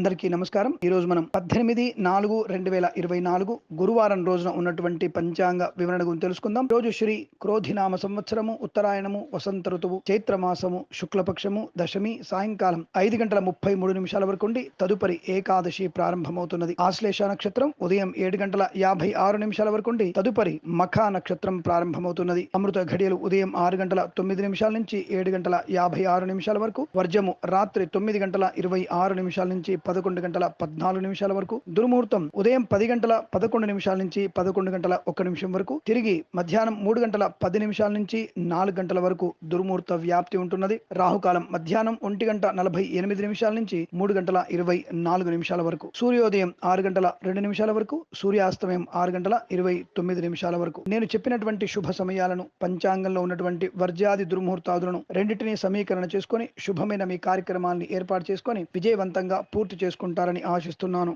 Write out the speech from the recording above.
అందరికీ నమస్కారం. ఈ రోజు మనం పద్దెనిమిది నాలుగు రెండు వేల ఇరవై నాలుగు గురువారం రోజున ఉన్నటువంటి పంచాంగ వివరణ గురించి తెలుసుకుందాం. రోజు శ్రీ క్రోధినామ సంవత్సరము ఉత్తరాయణము వసంత ఋతువు చైత్ర మాసము శుక్లపక్షము దశమి సాయంకాలం ఐదు గంటల ముప్పై మూడు నిమిషాల వరకు ఉండి తదుపరి ఏకాదశి ప్రారంభమవుతున్నది. ఆశ్లేష నక్షత్రం ఉదయం ఏడు గంటల యాభై ఆరు నిమిషాల వరకు ఉండి తదుపరి మఖా నక్షత్రం ప్రారంభమవుతున్నది. అమృత ఘడియలు ఉదయం ఆరు గంటల తొమ్మిది నిమిషాల నుంచి ఏడు గంటల యాభై ఆరు నిమిషాల వరకు వర్జము రాత్రి తొమ్మిది గంటల ఇరవై ఆరు నిమిషాల నుంచి పదకొండు గంటల పద్నాలుగు నిమిషాల వరకు. దుర్ముహూర్తం ఉదయం పది గంటల పదకొండు నిమిషాల నుంచి పదకొండు గంటల ఒక్క నిమిషం వరకు. తిరిగి మధ్యాహ్నం మూడు గంటల పది నిమిషాల నుంచి నాలుగు గంటల వరకు దుర్ముహూర్త వ్యాప్తి ఉంటున్నది. రాహుకాలం మధ్యాహ్నం ఒంటి గంట నలభై ఎనిమిది నిమిషాల నుంచి మూడు గంటల ఇరవై నాలుగు నిమిషాల వరకు. సూర్యోదయం ఆరు గంటల రెండు నిమిషాల వరకు సూర్యాస్తమయం ఆరు గంటల ఇరవై తొమ్మిది నిమిషాల వరకు. నేను చెప్పినటువంటి శుభ సమయాలను పంచాంగంలో ఉన్నటువంటి వర్జాది దుర్ముహూర్తాదులను రెండింటినీ సమీకరణ చేసుకొని శుభమైన మీ కార్యక్రమాన్ని ఏర్పాటు చేసుకొని విజయవంతంగా పూర్తి చేసుకుంటారని ఆశిస్తున్నాను.